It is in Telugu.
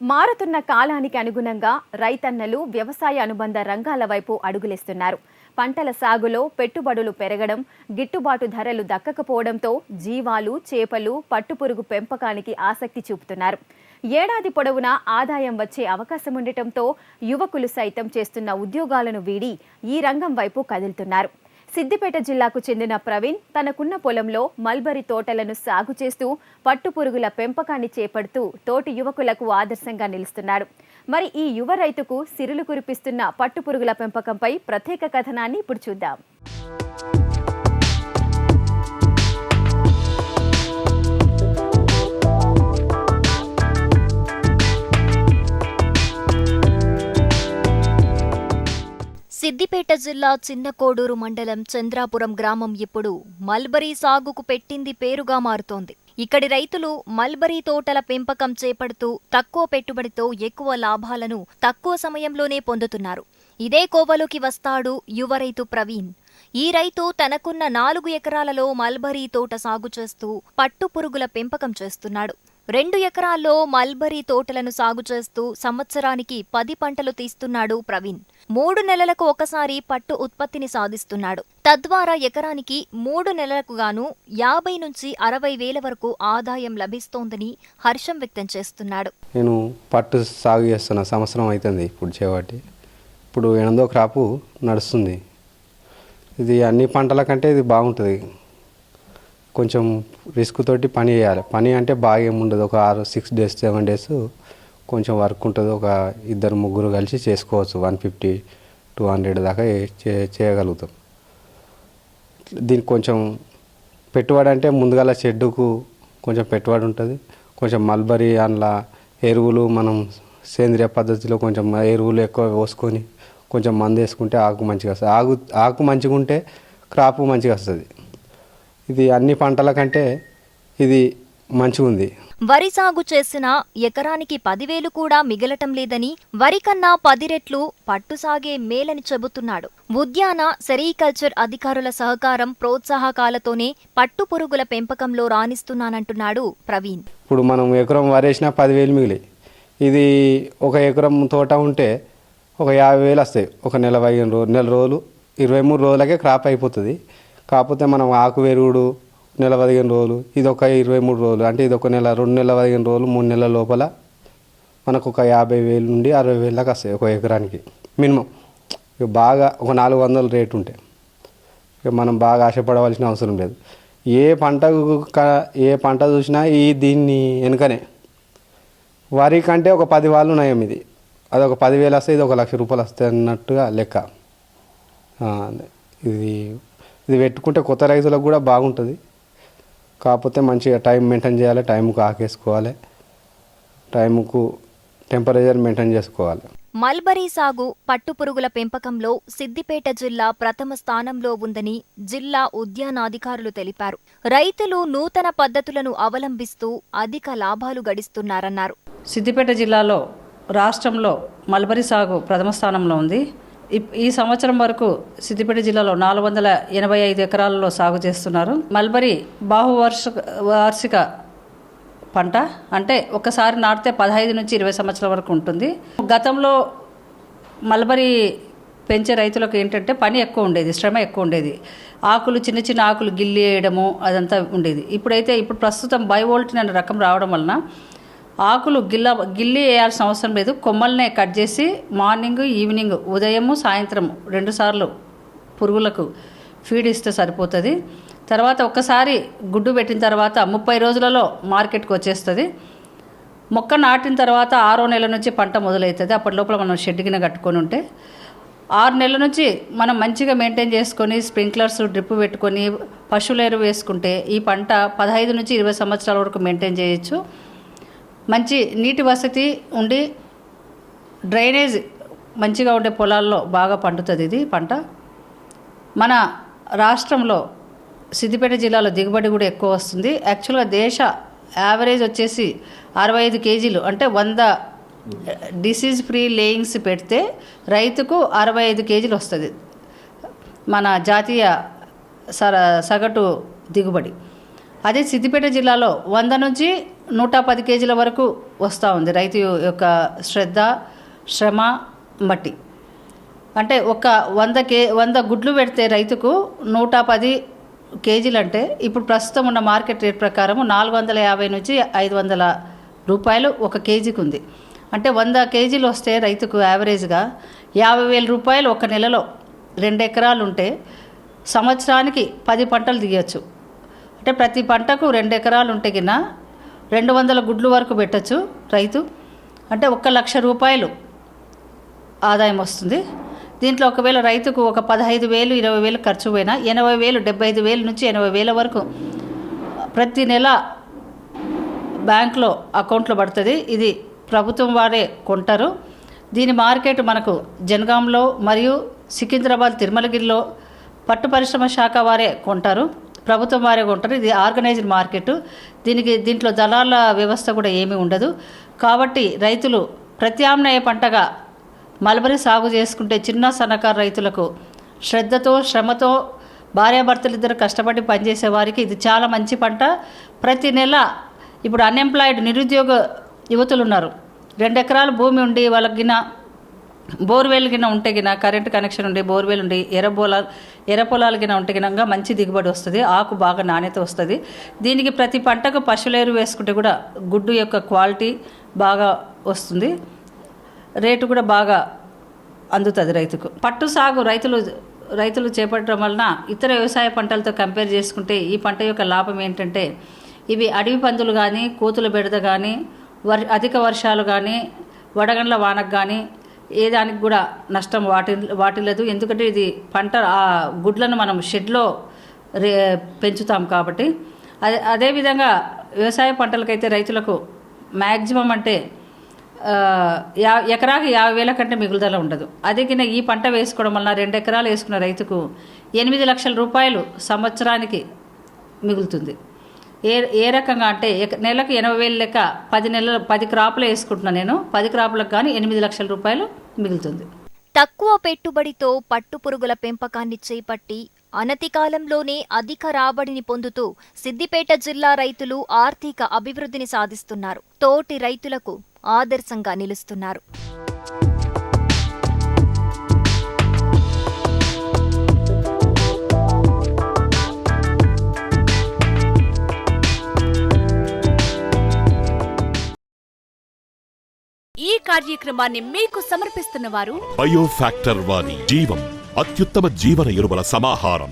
మారుతున్న కాలానికి అనుగుణంగా రైతన్నలు వ్యవసాయ అనుబంధ రంగాల వైపు అడుగులేస్తున్నారు. పంటల సాగులో పెట్టుబడులు పెరగడం గిట్టుబాటు ధరలు దక్కకపోవడంతో జీవాలు చేపలు పట్టుపురుగు పెంపకానికి ఆసక్తి చూపుతున్నారు. ఏడాది పొడవునా ఆదాయం వచ్చే అవకాశం ఉండటంతో యువకులు సైతం చేస్తున్న ఉద్యోగాలను వీడి ఈ రంగం వైపు కదులుతున్నారు. సిద్దిపేట జిల్లాకు చెందిన ప్రవీణ్ తనకున్న పొలంలో మల్బరీ తోటలను సాగు చేస్తూ పట్టుపురుగుల పెంపకాన్ని చేపడుతూ తోటి యువకులకు ఆదర్శంగా నిలుస్తున్నాడు. మరి ఈ యువ రైతుకు సిరులు కురిపిస్తున్న పట్టుపురుగుల పెంపకంపై ప్రత్యేక కథనాన్ని ఇప్పుడు చూద్దాం. సిద్దిపేట జిల్లా చిన్నకోడూరు మండలం చంద్రాపురం గ్రామం ఇప్పుడు మల్బరీ సాగుకు పెట్టింది పేరుగా మారుతోంది. ఇక్కడి రైతులు మల్బరీ తోటల పెంపకం చేపడుతూ తక్కువ పెట్టుబడితో ఎక్కువ లాభాలను తక్కువ సమయంలోనే పొందుతున్నారు. ఇదే కోవలోకి వస్తాడు యువ రైతు ప్రవీణ్. ఈ రైతు తనకున్న నాలుగు ఎకరాలలో మల్బరీ తోట సాగు చేస్తూ పట్టు పురుగుల పెంపకం చేస్తున్నాడు. రెండు ఎకరాల్లో మల్బరీ తోటలను సాగు చేస్తూ సంవత్సరానికి పది పంటలు తీస్తున్నాడు ప్రవీణ్. మూడు నెలలకు ఒకసారి పట్టు ఉత్పత్తిని సాధిస్తున్నాడు. తద్వారా ఎకరానికి మూడు నెలలకు గాను యాభై నుంచి అరవై వేల వరకు ఆదాయం లభిస్తోందని హర్షం వ్యక్తం చేస్తున్నాడు. నేను పట్టు సాగు చేస్తున్న సంవత్సరం అవుతుంది ఇప్పుడు చేపట్టి. ఇప్పుడు ఎనిమిదో క్రాపు నడుస్తుంది. ఇది అన్ని పంటల కంటే ఇది బాగుంటుంది. కొంచెం రిస్క్ తోటి పని చేయాలి. పని అంటే బాగా ఏముండదు. ఒక ఆరు సిక్స్ డేస్ సెవెన్ డేస్ కొంచెం వర్క్ ఉంటుంది. ఒక ఇద్దరు ముగ్గురు కలిసి చేసుకోవచ్చు. వన్ ఫిఫ్టీ టూ హండ్రెడ్ దాకా చే చేయగలుగుతాం. దీనికి కొంచెం పెట్టుబడి అంటే ముందుగాల షెడ్డుకు కొంచెం పెట్టుబడి ఉంటుంది. కొంచెం మల్బరీ అందులో ఎరువులు మనం సేంద్రియ పద్ధతిలో కొంచెం ఎరువులు ఎక్కువ పోసుకొని కొంచెం మందు వేసుకుంటే ఆకు మంచిగా వస్తుంది. ఆకు ఆకు మంచిగా ఉంటే క్రాప్ మంచిగా వస్తుంది. ఇది అన్ని పంటల కంటే ఇది మంచిగా ఉంది వరి సాగు చేసిన ఎకరానికి పదివేలు కూడా మిగలటం లేదని వరి కన్నా పది రెట్లు పట్టు సాగే మేలని చెబుతున్నాడు. ఉద్యాన సెరీకల్చర్ అధికారుల సహకారం ప్రోత్సాహకాలతోనే పట్టు పురుగుల పెంపకంలో రాణిస్తున్నానంటున్నాడు ప్రవీణ్. ఇప్పుడు మనం ఎకరం వరేసినా పదివేలు మిగిలి ఇది ఒక ఎకరం తోట ఉంటే ఒక యాభై వేలు వస్తాయి. ఒక నెల పదిహేను రోజులు నెల రోజులు ఇరవై మూడు రోజులకే క్రాప్ అయిపోతుంది. కాకపోతే మనం ఆకు వెరుగుడు నెల పదిహేను రోజులు ఇది ఒక ఇరవై మూడు రోజులు అంటే ఇది ఒక నెల రెండు నెలల పదిహేను రోజులు మూడు నెలల లోపల మనకు ఒక యాభై వేలు నుండి అరవై వేలు దాకా వస్తాయి ఒక ఎకరానికి మినిమం. ఇక బాగా ఒక నాలుగు వందల రేటు ఉంటాయి ఇక మనం బాగా ఆశపడవలసిన అవసరం లేదు. ఏ పంట ఏ పంట చూసినా ఈ దీన్ని వెనుకనే. వరి కంటే ఒక పది వాళ్ళు నయం ఇది. అది ఒక పదివేలు వస్తే ఇది ఒక లక్ష రూపాయలు వస్తాయి అన్నట్టుగా లెక్క. ఇది ఇది పెట్టుకుంటే కొత్త రైతులకు కూడా బాగుంటుంది. కాకపోతే మంచిగా టైం మెయింటైన్ చేయాలి టైంకు ఆకేసుకోవాలి టైంకు టెంపరేచర్ మెయింటైన్ చేసుకోవాలి. మల్బరీ సాగు పట్టుపురుగుల పెంపకంలో సిద్దిపేట జిల్లా ప్రథమ స్థానంలో ఉందని జిల్లా ఉద్యానాధికారులు తెలిపారు. రైతులు నూతన పద్ధతులను అవలంబిస్తూ అధిక లాభాలు గడిస్తున్నారన్నారు. సిద్దిపేట జిల్లాలో రాష్ట్రంలో మల్బరీ సాగు ప్రథమ స్థానంలో ఉంది. ఈ సంవత్సరం వరకు సిద్దిపేట జిల్లాలో నాలుగు వందల ఎనభై ఐదు ఎకరాలలో సాగు చేస్తున్నారు. మల్బరీ బాహువార్ష వార్షిక పంట అంటే ఒకసారి నాటితే పదహైదు నుంచి ఇరవై సంవత్సరాల వరకు ఉంటుంది. గతంలో మల్బరీ పెంచే రైతులకు ఏంటంటే పని ఎక్కువ ఉండేది శ్రమ ఎక్కువ ఉండేది. ఆకులు చిన్న చిన్న ఆకులు గిల్లి వేయడము అదంతా ఉండేది. ఇప్పుడైతే ఇప్పుడు ప్రస్తుతం బయోవోల్టిన్ అనే రకం రావడం వలన ఆకులు గిల్ల గిల్లి వేయాల్సిన అవసరం లేదు. కొమ్మల్నే కట్ చేసి మార్నింగ్ ఈవినింగ్ ఉదయము సాయంత్రం రెండుసార్లు పురుగులకు ఫీడ్ ఇస్తే సరిపోతుంది. తర్వాత ఒక్కసారి గుడ్డు పెట్టిన తర్వాత ముప్పై రోజులలో మార్కెట్కి వచ్చేస్తుంది. మొక్క నాటిన తర్వాత ఆరో నెల నుంచి పంట మొదలవుతుంది. అప్పటి లోపల మనం షెడ్ కింద కట్టుకొని ఉంటే ఆరు నెలల నుంచి మనం మంచిగా మెయింటైన్ చేసుకొని స్ప్రింక్లర్స్ డ్రిప్ పెట్టుకొని పశువుల ఎరువు వేసుకుంటే ఈ పంట పదహైదు నుంచి ఇరవై సంవత్సరాల వరకు మెయింటైన్ చేయొచ్చు. మంచి నీటి వసతి ఉండి డ్రైనేజ్ మంచిగా ఉండే పొలాల్లో బాగా పండుతుంది ఇది పంట. మన రాష్ట్రంలో సిద్దిపేట జిల్లాలో దిగుబడి కూడా ఎక్కువ వస్తుంది. యాక్చువల్గా దేశ యావరేజ్ వచ్చేసి అరవై ఐదు కేజీలు అంటే వంద డిసీజ్ ఫ్రీ లేయింగ్స్ పెడితే రైతుకు అరవై ఐదు కేజీలు వస్తుంది. మన జాతీయ సర సగటు దిగుబడి. అదే సిద్దిపేట జిల్లాలో వంద నుంచి నూట పది కేజీల వరకు వస్తూ ఉంది రైతు యొక్క శ్రద్ధ శ్రమ మట్టి. అంటే ఒక వంద కే వంద గుడ్లు పెడితే రైతుకు నూట పది కేజీలు అంటే ఇప్పుడు ప్రస్తుతం ఉన్న మార్కెట్ రేట్ ప్రకారం నాలుగు వందల యాభై నుంచి ఐదు వందల రూపాయలు ఒక కేజీకి ఉంది అంటే వంద కేజీలు వస్తే రైతుకు యావరేజ్గా యాభై వేల రూపాయలు ఒక నెలలో రెండు ఎకరాలు ఉంటే సంవత్సరానికి పది పంటలు దిగచ్చు అంటే ప్రతి పంటకు రెండు ఎకరాలు ఉంటే కింద రెండు వందల గుడ్లు వరకు పెట్టచ్చు రైతు. అంటే ఒక్క లక్ష రూపాయలు ఆదాయం వస్తుంది. దీంట్లో ఒకవేళ రైతుకు ఒక పదహైదు వేలు ఇరవై వేలు ఖర్చు పోయినా ఎనభై వేలు డెబ్బై ఐదు వేలు నుంచి ఎనభై వేల వరకు ప్రతి నెల బ్యాంక్లో అకౌంట్లో పడుతుంది. ఇది ప్రభుత్వం వారే కొంటారు. దీని మార్కెట్ మనకు జనగాంలో మరియు సికింద్రాబాద్ తిరుమలగిరిలో పట్టు పరిశ్రమ శాఖ వారే కొంటారు. ప్రభుత్వం వారే ఉంటారు. ఇది ఆర్గనైజ్డ్ మార్కెట్. దీనికి దీంట్లో దళాల వ్యవస్థ కూడా ఏమీ ఉండదు. కాబట్టి రైతులు ప్రత్యామ్నాయ పంటగా మల్బరీ సాగు చేసుకుంటే చిన్న సన్నకారు రైతులకు శ్రద్ధతో శ్రమతో భార్యాభర్తలు ఇద్దరు కష్టపడి పనిచేసే వారికి ఇది చాలా మంచి పంట. ప్రతి నెల ఇప్పుడు అన్ఎంప్లాయిడ్ నిరుద్యోగ యువతులు ఉన్నారు. రెండు ఎకరాల భూమి ఉండి వాళ్ళకి బోర్వెల్ గిన ఉంటే గిన కరెంట్ కనెక్షన్ ఉండి బోర్వెల్ ఉండి ఎర్ర పొలాలు ఎర్ర పొలాలు గిన ఉంటే గినంగా మంచి దిగుబడి వస్తుంది ఆకు బాగా నాణ్యత వస్తుంది. దీనికి ప్రతి పంటకు పశువులేరు వేసుకుంటే కూడా గుడ్డు యొక్క క్వాలిటీ బాగా వస్తుంది. రేటు కూడా బాగా అందుతుంది రైతుకు. పట్టు సాగు రైతులు రైతులు చేపట్టడం వలన ఇతర వ్యవసాయ పంటలతో కంపేర్ చేసుకుంటే ఈ పంట యొక్క లాభం ఏంటంటే ఇవి అడవి పందులు కానీ కోతుల బెడద కానీ వర్ అధిక వర్షాలు కానీ వడగండ్ల వానకు కానీ ఏ దానికి కూడా నష్టం వాటి వాటిల్లదు ఎందుకంటే ఇది పంట ఆ గుడ్లను మనం షెడ్లో రే పెంచుతాం కాబట్టి. అదే అదేవిధంగా వ్యవసాయ పంటలకైతే రైతులకు మ్యాక్సిమం అంటే యా ఎకరాకి యాభై వేల కంటే మిగులుదల ఉండదు. అదే కింద ఈ పంట వేసుకోవడం వలన రెండు ఎకరాలు వేసుకున్న రైతుకు ఎనిమిది లక్షల రూపాయలు సంవత్సరానికి మిగులుతుంది. ఏ ఏ రకంగా అంటే ఎక- నెలకు ఎనభై వేలు లెక్క పది నెలలు పది క్రాపులు వేసుకుంటున్నాను నేను. పది క్రాపులకు కానీ ఎనిమిది లక్షల రూపాయలు మిగులుతుంది. తక్కువ పెట్టుబడితో పట్టుపురుగుల పెంపకాన్ని చేపట్టి అనతి కాలంలోనే అధిక రాబడిని పొందుతూ సిద్దిపేట జిల్లా రైతులు ఆర్థిక అభివృద్ధిని సాధిస్తున్నారు. తోటి రైతులకు ఆదర్శంగా నిలుస్తున్నారు. కార్యక్రమాన్ని మీకు సమర్పిస్తున్న వారు బయోఫాక్టర్ వారి జీవం అత్యుత్తమ జీవన ఎరువుల సమాహారం.